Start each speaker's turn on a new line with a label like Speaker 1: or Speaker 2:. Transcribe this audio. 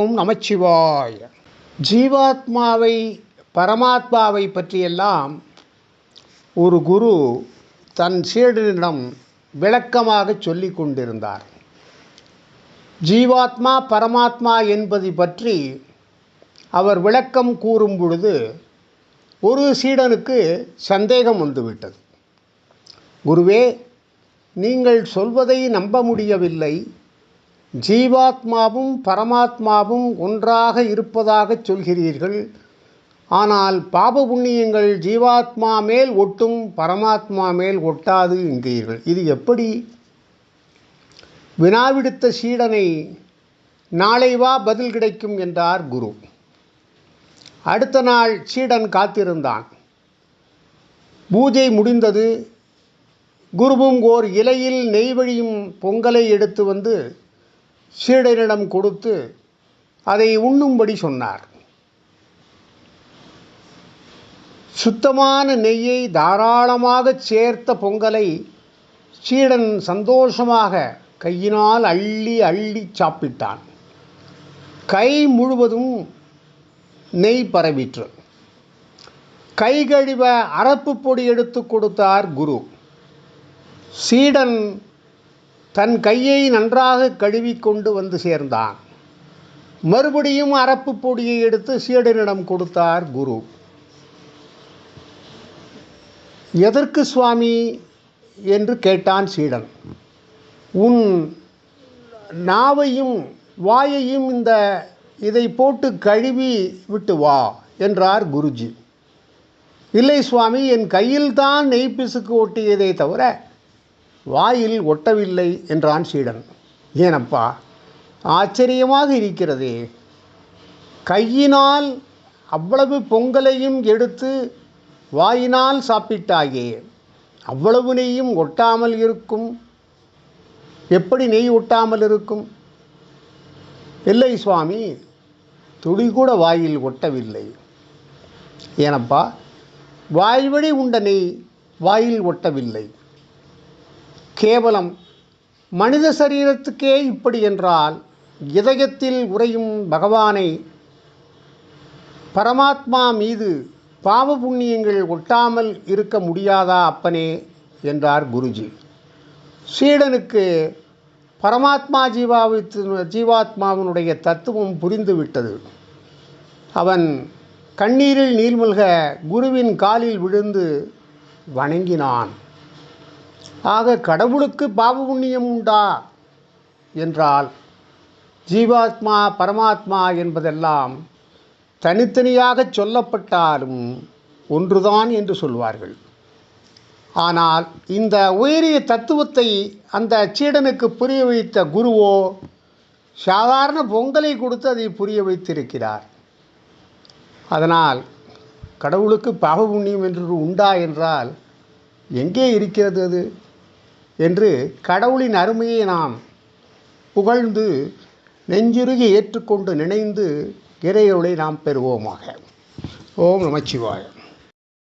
Speaker 1: ஓம் நமச்சிவாய். ஜீவாத்மாவை பரமாத்மாவை பற்றியெல்லாம் ஒரு குரு தன் சீடனிடம் விளக்கமாக சொல்லிக் கொண்டிருந்தார். ஜீவாத்மா பரமாத்மா என்பது பற்றி அவர் விளக்கம் கூறும் பொழுது ஒரு சீடனுக்கு சந்தேகம் வந்துவிட்டது. குருவே நீங்கள் சொல்வதை நம்ப முடியவில்லை. ஜீவாத்மாவும் பரமாத்மாவும் ஒன்றாக இருப்பதாக சொல்கிறீர்கள். ஆனால் பாப புண்ணியங்கள் ஜீவாத்மா மேல் ஒட்டும் பரமாத்மா மேல் ஒட்டாது என்கிறீர்கள். இது எப்படி? வினாவிடுத்த சீடனை நாளை வா பதில் கிடைக்கும் என்றார் குரு. அடுத்த நாள் சீடன் காத்திருந்தான். பூஜை முடிந்தது. குருவும் ஓர் இலையில் நெய்வழியும் பொங்கலை எடுத்து வந்து சீடரிடம் கொடுத்து அதை உண்ணும்படி சொன்னார். சுத்தமான நெய்யை தாராளமாக சேர்த்த பொங்கலை சீடன் சந்தோஷமாக கையினால் அள்ளி அள்ளி சாப்பிட்டான். கை முழுவதும் நெய் பரவிற்று. கை கழிவ அரப்பு பொடி எடுத்து கொடுத்தார் குரு. சீடன் தன் கையை நன்றாக கழுவி கொண்டு வந்து சேர்ந்தான். மறுபடியும் அரப்பு பொடியை எடுத்து சீடனிடம் கொடுத்தார் குரு. எதற்கு சுவாமி? என்று கேட்டான் சீடன். உன் நாவையும் வாயையும் இந்த இதை போட்டு கழுவி விட்டு வா என்றார் குருஜி. இல்லை சுவாமி என் கையில்தான் நெய்ப்பிசுக்கு ஒட்டியதே ஒட்டியதை தவிர வாயில் ஒட்டவில்லை என்றான் சீடன். ஏனப்பா ஆச்சரியமாக இருக்கிறதே. கையினால் அவ்வளவு பொங்கலையும் எடுத்து வாயினால் சாப்பிட்டாயே. அவ்வளவு நெய்யும் ஒட்டாமல் இருக்கும். எப்படி நெய் ஒட்டாமல் இருக்கும்? இல்லை சுவாமி துளி கூட வாயில் ஒட்டவில்லை. ஏனப்பா வாய்வழி உண்ட நெய் வாயில் ஒட்டவில்லை. கேவலம். மனித சரீரத்துக்கே இப்படி என்றால் இதயத்தில் உறையும் பகவானை பரமாத்மா மீது பாவ புண்ணியங்கள் ஒட்டாமல் இருக்க முடியாதா அப்பனே? என்றார் குருஜி. சீடனுக்கு பரமாத்மா ஜீவாவித்து ஜீவாத்மாவினுடைய தத்துவம் புரிந்துவிட்டது. அவன் கண்ணீரில் நீர்மல்க குருவின் காலில் விழுந்து வணங்கினான். ஆக கடவுளுக்கு பாவ புண்ணியம் உண்டா என்றால் ஜீவாத்மா பரமாத்மா என்பதெல்லாம் தனித்தனியாக சொல்லப்பட்டாலும் ஒன்றுதான் என்று சொல்வார்கள். ஆனால் இந்த உயரிய தத்துவத்தை அந்த சீடனுக்கு புரிய வைத்த குருவோ சாதாரண பொங்கலை கொடுத்து அதை புரிய வைத்திருக்கிறார். அதனால் கடவுளுக்கு பாவ புண்ணியம் என்று உண்டா என்றால் எங்கே இருக்கிறது அது? என்று கடவுளின் அருமையை நாம் புகழ்ந்து நெஞ்சுருகி ஏற்றுக்கொண்டு நினைந்து இறையொளை நாம் பெறுவோமாக. ஓம் நமச்சிவாயம்.